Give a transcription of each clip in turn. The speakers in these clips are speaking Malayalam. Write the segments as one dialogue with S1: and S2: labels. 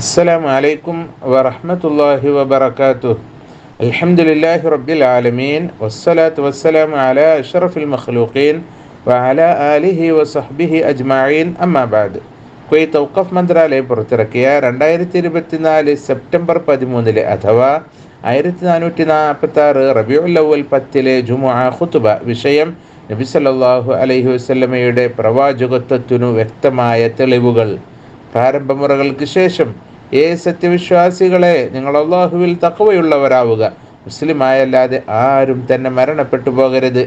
S1: السلام عليكم ورحمة الله وبركاته الحمد لله رب العالمين والصلاة والسلام على أشرف المخلوقين وعلى آله وصحبه أجمعين أما بعد കുവൈത്ത് ഔക്കഫ് മന്ത്രാലയം പുറത്തിറക്കിയ രണ്ടായിരത്തി ഇരുപത്തിനാല് സെപ്റ്റംബർ പതിമൂന്നിലെ അഥവാ ആയിരത്തി നാനൂറ്റി നാൽപ്പത്തി ആറ് റബിയുൽ അവൽ പത്തിലെ ജുമുഅ ഖുതുബ വിഷയം നബി സല്ലല്ലാഹു അലൈഹി വസല്ലമയുടെ പ്രവാചകത്വത്തിനു വ്യക്തമായ തെളിവുകൾ പ്രാരംഭമുറകൾക്ക് ശേഷം ഏ സത്യവിശ്വാസികളെ നിങ്ങൾ അള്ളാഹുവിൽ തക്കവയുള്ളവരാവുക മുസ്ലിമായല്ലാതെ ആരും തന്നെ മരണപ്പെട്ടു പോകരുത്.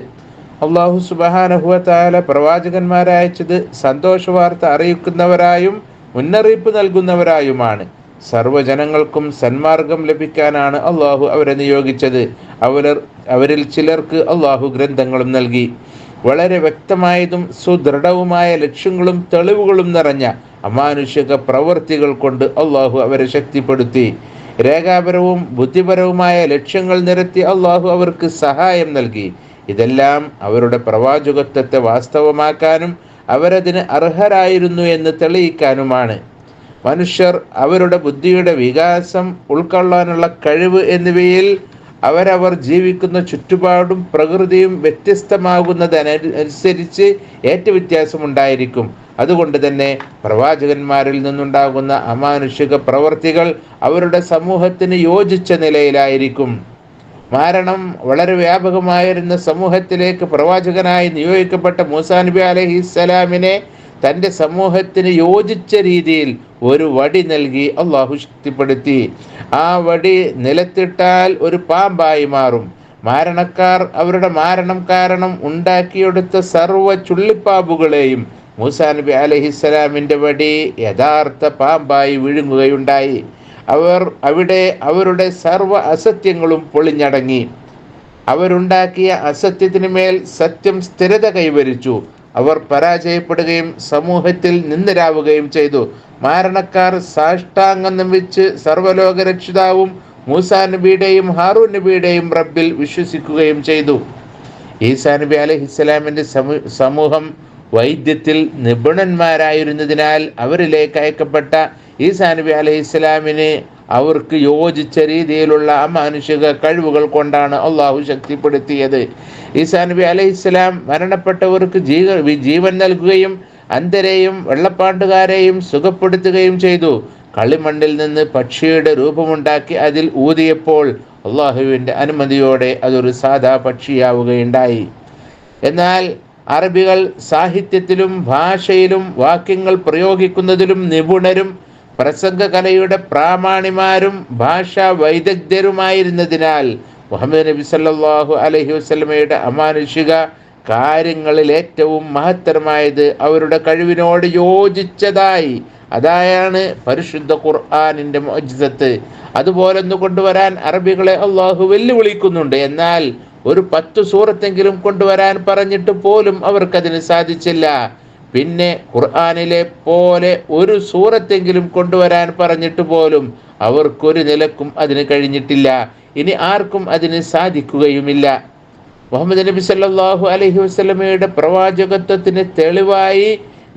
S1: അള്ളാഹു സുബഹാനഹുവത്തായ പ്രവാചകന്മാരയച്ചത് പ്രവാചകന്മാരെ അയച്ചത് സന്തോഷ വാർത്ത അറിയിക്കുന്നവരായും മുന്നറിയിപ്പ് നൽകുന്നവരായുമാണ്. സർവജനങ്ങൾക്കും സന്മാർഗം ലഭിക്കാനാണ് അള്ളാഹു അവരെ നിയോഗിച്ചത്. അവർ അവരിൽ ചിലർക്ക് അള്ളാഹു ഗ്രന്ഥങ്ങളും നൽകി. വളരെ വ്യക്തമായതും സുദൃഢവുമായ ലക്ഷ്യങ്ങളും തെളിവുകളും നിറഞ്ഞ അമാനുഷിക പ്രവൃത്തികൾ കൊണ്ട് അള്ളാഹു അവരെ ശക്തിപ്പെടുത്തി. രേഖാപരവും ബുദ്ധിപരവുമായ ലക്ഷ്യങ്ങൾ നിരത്തി അള്ളാഹു അവർക്ക് സഹായം നൽകി. ഇതെല്ലാം അവരുടെ പ്രവാചകത്വത്തെ വാസ്തവമാക്കാനും അവരതിന് അർഹരായിരുന്നു എന്ന് തെളിയിക്കാനുമാണ്. മനുഷ്യർ അവരുടെ ബുദ്ധിയുടെ വികാസം ഉൾക്കൊള്ളാനുള്ള കഴിവ് എന്നിവയിൽ അവരവർ ജീവിക്കുന്ന ചുറ്റുപാടും പ്രകൃതിയും വ്യത്യസ്തമാകുന്നതനുസരിച്ച് ഏറ്റവ്യത്യാസമുണ്ടായിരിക്കും. അതുകൊണ്ട് തന്നെ പ്രവാചകന്മാരിൽ നിന്നുണ്ടാകുന്ന അമാനുഷിക പ്രവൃത്തികൾ അവരുടെ സമൂഹത്തിന് യോജിച്ച നിലയിലായിരിക്കും. മാരണം വളരെ വ്യാപകമായിരുന്ന സമൂഹത്തിലേക്ക് പ്രവാചകനായി നിയോഗിക്കപ്പെട്ട മൂസാ നബി അലഹി സ്വലാമിനെ തന്റെ സമൂഹത്തിന് യോജിച്ച രീതിയിൽ ഒരു വടി നൽകി അള്ളാഹു ശക്തിപ്പെടുത്തി. ആ വടി നിലത്തിട്ടാൽ ഒരു പാമ്പായി മാറും. മാരണക്കാർ അവരുടെ മാരണം കാരണം ഉണ്ടാക്കിയെടുത്ത സർവ ചുള്ളിപ്പാമ്പുകളെയും മൂസാ നബി അലഹിസ്സലാമിന്റെ വടി യഥാർത്ഥ പാമ്പായി വിഴുങ്ങുകയുണ്ടായി. അവർ അവിടെ അവരുടെ സർവ അസത്യങ്ങളും പൊളിഞ്ഞടങ്ങി. അവരുണ്ടാക്കിയ അസത്യത്തിന് മേൽ സത്യം സ്ഥിരത കൈവരിച്ചു. അവർ പരാജയപ്പെടുകയും സമൂഹത്തിൽ നിന്നരാവുകയും ചെയ്തു. മാരണക്കാർ സാഷ്ടാംഗം വെച്ച് സർവലോക രക്ഷിതാവും മൂസാ നബിയുടെയും ഹാറൂൻ നബിയുടെയും റബ്ബിൽ വിശ്വസിക്കുകയും ചെയ്തു. ഈസാ നബി അലഹിസ്സലാമിന്റെ സമൂഹം വൈദ്യത്തിൽ നിപുണന്മാരായിരുന്നതിനാൽ അവരിലേക്ക് അയക്കപ്പെട്ട ഈസാ നബി അലൈഹി ഇസ്ലാമിന് അവർക്ക് യോജിച്ച രീതിയിലുള്ള അമാനുഷിക കഴിവുകൾ കൊണ്ടാണ് അള്ളാഹു ശക്തിപ്പെടുത്തിയത്. ഈസാ നബി അലൈഹി ഇസ്ലാം മരണപ്പെട്ടവർക്ക് ജീവ ജീവൻ നൽകുകയും അന്ധരെയും വെള്ളപ്പാണ്ടുകാരെയും സുഖപ്പെടുത്തുകയും ചെയ്തു. കളിമണ്ണിൽ നിന്ന് പക്ഷിയുടെ രൂപമുണ്ടാക്കി അതിൽ ഊതിയപ്പോൾ അള്ളാഹുവിന്റെ അനുമതിയോടെ അതൊരു സാധാ പക്ഷിയാവുകയുണ്ടായി. എന്നാൽ അറബികൾ സാഹിത്യത്തിലും ഭാഷയിലും വാക്യങ്ങൾ പ്രയോഗിക്കുന്നതിലും നിപുണരും പ്രസംഗകലയുടെ പ്രാമാണിമാരും ഭാഷാ വൈദഗ്ധ്യരുമായിരുന്നതിനാൽ മുഹമ്മദ് നബി സല്ലാഹു അലഹി വസ്ലമയുടെ അമാനുഷിക കാര്യങ്ങളിൽ ഏറ്റവും മഹത്തരമായത് അവരുടെ കഴിവിനോട് യോജിച്ചതായി. അതായാണ് പരിശുദ്ധ ഖുർആാനിന്റെ മോജിതത്ത് അതുപോലൊന്ന് കൊണ്ടുവരാൻ അറബികളെ അള്ളാഹു വെല്ലുവിളിക്കുന്നുണ്ട്. എന്നാൽ ഒരു പത്ത് സൂറത്തെങ്കിലും കൊണ്ടുവരാൻ പറഞ്ഞിട്ട് പോലും അവർക്കതിന് സാധിച്ചില്ല. പിന്നെ ഖുർആാനിലെ പോലെ ഒരു സൂറത്തെങ്കിലും കൊണ്ടുവരാൻ പറഞ്ഞിട്ട് പോലും അവർക്കൊരു നിലക്കും അതിന് കഴിഞ്ഞിട്ടില്ല. ഇനി ആർക്കും അതിന് സാധിക്കുകയുമില്ല. മുഹമ്മദ് നബി സല്ലാഹു അലഹി വസ്ലമയുടെ പ്രവാചകത്വത്തിന് തെളിവായി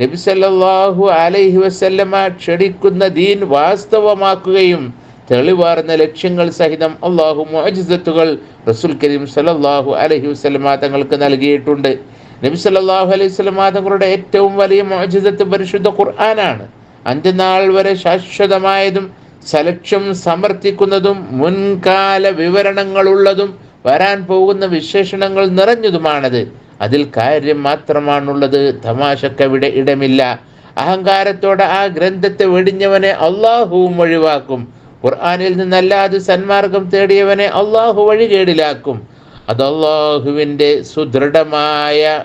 S1: നബി സല്ലാഹു അലൈഹി വസല്ലമ ക്ഷണിക്കുന്ന ദീൻ വാസ്തവമാക്കുകയും തെളിവാർന്ന ലക്ഷ്യങ്ങൾ സഹിതം അള്ളാഹു മോജിസത്തുകൾ റസുൽ കരീം സലല്ലാഹു അലഹി വസ്ലമ തങ്ങൾക്ക് നൽകിയിട്ടുണ്ട്. നബി സല്ലാഹു അലൈഹി സ്വലമാ തങ്ങളുടെ ഏറ്റവും വലിയ മോജിസത്ത് പരിശുദ്ധ ഖുർആനാണ്. അന്ത്യനാൾ വരെ ശാശ്വതമായതും സലക്ഷ്യം സമർത്ഥിക്കുന്നതും മുൻകാല വിവരണങ്ങളുള്ളതും വരാൻ പോകുന്ന വിശേഷണങ്ങൾ നിറഞ്ഞതുമാണത്. അതിൽ കാര്യം മാത്രമാണുള്ളത്. തമാശക്കവിടെ ഇടമില്ല. അഹങ്കാരത്തോടെ ആ ഗ്രന്ഥത്തെ വെടിഞ്ഞവനെ അള്ളാഹുവും ഒഴിവാക്കും. ഖുർആാനിൽ നിന്നല്ലാതെ സന്മാർഗം തേടിയവനെ അള്ളാഹു വഴി കേടിലാക്കും. അത് അള്ളാഹുവിന്റെ സുദൃഢമായ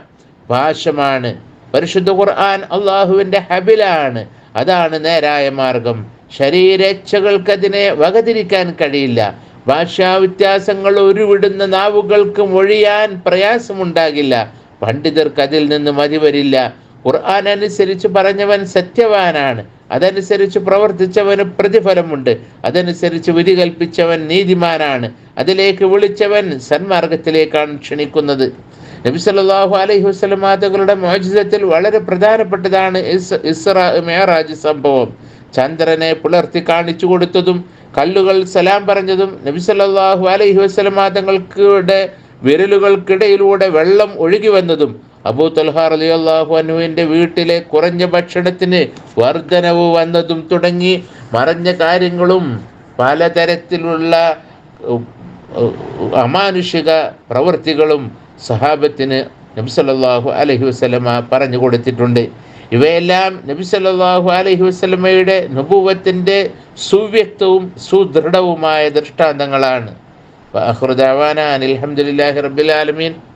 S1: ഭാഷമാണ്. പരിശുദ്ധ ഖുർആൻ അള്ളാഹുവിന്റെ ഹബിലാണ്. അതാണ് നേരായ മാർഗം. ശരീരേച്ഛകൾക്കതിനെ വകതിരിക്കാൻ കഴിയില്ല. ഭാഷാ വ്യത്യാസങ്ങൾ ഉരുവിടുന്ന നാവുകൾക്ക് മൊഴിയാൻ പ്രയാസമുണ്ടാകില്ല. പണ്ഡിതർക്ക് അതിൽ നിന്ന് മതി വരില്ല ഖുർആൻ അനുസരിച്ച് പറഞ്ഞവൻ സത്യവാനാണ്. അതനുസരിച്ച് പ്രവർത്തിച്ചവന് പ്രതിഫലമുണ്ട്. അതനുസരിച്ച് വിധി കൽപ്പിച്ചവൻ നീതിമാനാണ്. അതിലേക്ക് വിളിച്ചവൻ സന്മാർഗത്തിലേക്കാണ് ക്ഷണിക്കുന്നത്. നബി സല്ലല്ലാഹു അലൈഹി വസ്ലമാതകളുടെ മോചിതത്തിൽ വളരെ പ്രധാനപ്പെട്ടതാണ് ഇസ് ഇസ്ര മേറാജ് സംഭവം. ചന്ദ്രനെ പുലർത്തി കാണിച്ചു കൊടുത്തതും കല്ലുകൾ സലാം പറഞ്ഞതും നബി സല്ലല്ലാഹു അലൈഹി വസല്ലമ തങ്ങൾക്കുടെ വിരലുകൾക്കിടയിലൂടെ വെള്ളം ഒഴുകി വന്നതും അബൂ തൽഹാർ അലി അള്ളാഹു അനുവിന്റെ വീട്ടിലെ കുറഞ്ഞ ഭക്ഷണത്തിന് വർധനവ് വന്നതും തുടങ്ങി മറഞ്ഞ കാര്യങ്ങളും പലതരത്തിലുള്ള അമാനുഷിക പ്രവൃത്തികളും സഹാബത്തിന് നബി അലഹി വസ്ലമ പറഞ്ഞു കൊടുത്തിട്ടുണ്ട്. ഇവയെല്ലാം നബി അലഹി വസ്ലമയുടെ നുബുവത്തിന്റെ സുവ്യക്തവും സുദൃഢവുമായ ദൃഷ്ടാന്തങ്ങളാണ്. അഹ്റുദാവാന ദഅവാന റബ്ബിൽ ആലമീൻ.